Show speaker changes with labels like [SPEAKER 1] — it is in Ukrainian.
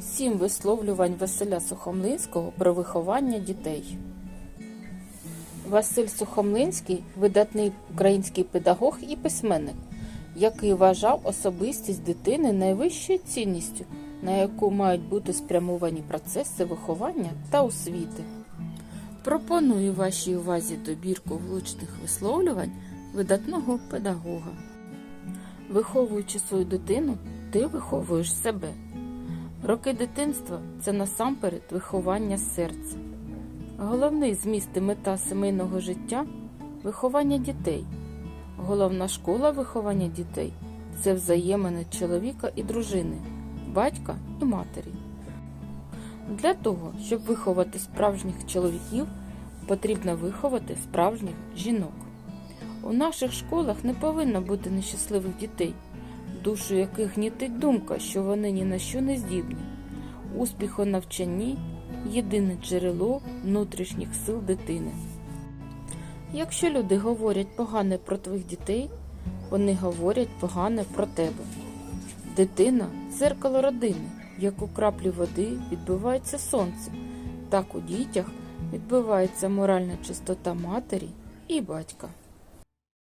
[SPEAKER 1] Сім висловлювань Василя Сухомлинського про виховання дітей. Василь Сухомлинський видатний український педагог і письменник, який вважав особистість дитини найвищою цінністю, на яку мають бути спрямовані процеси виховання та освіти. Пропоную вашій увазі добірку влучних висловлювань видатного педагога. Виховуючи свою дитину, ти виховуєш себе. Роки дитинства це насамперед виховання серця. Головний зміст і мета сімейного життя виховання дітей. Головна школа виховання дітей це взаємини чоловіка і дружини, батька і матері. Для того, щоб виховати справжніх чоловіків, потрібно виховати справжніх жінок. У наших школах не повинно бути нещасливих дітей, душу яких гнітить думка, що вони ні на що не здібні. Успіх у навчанні єдине джерело внутрішніх сил дитини. Якщо люди говорять погане про твоїх дітей, вони говорять погане про тебе. Дитина дзеркало родини, як у краплі води відбивається сонце, так у дітях відбивається моральна чистота матері і батька.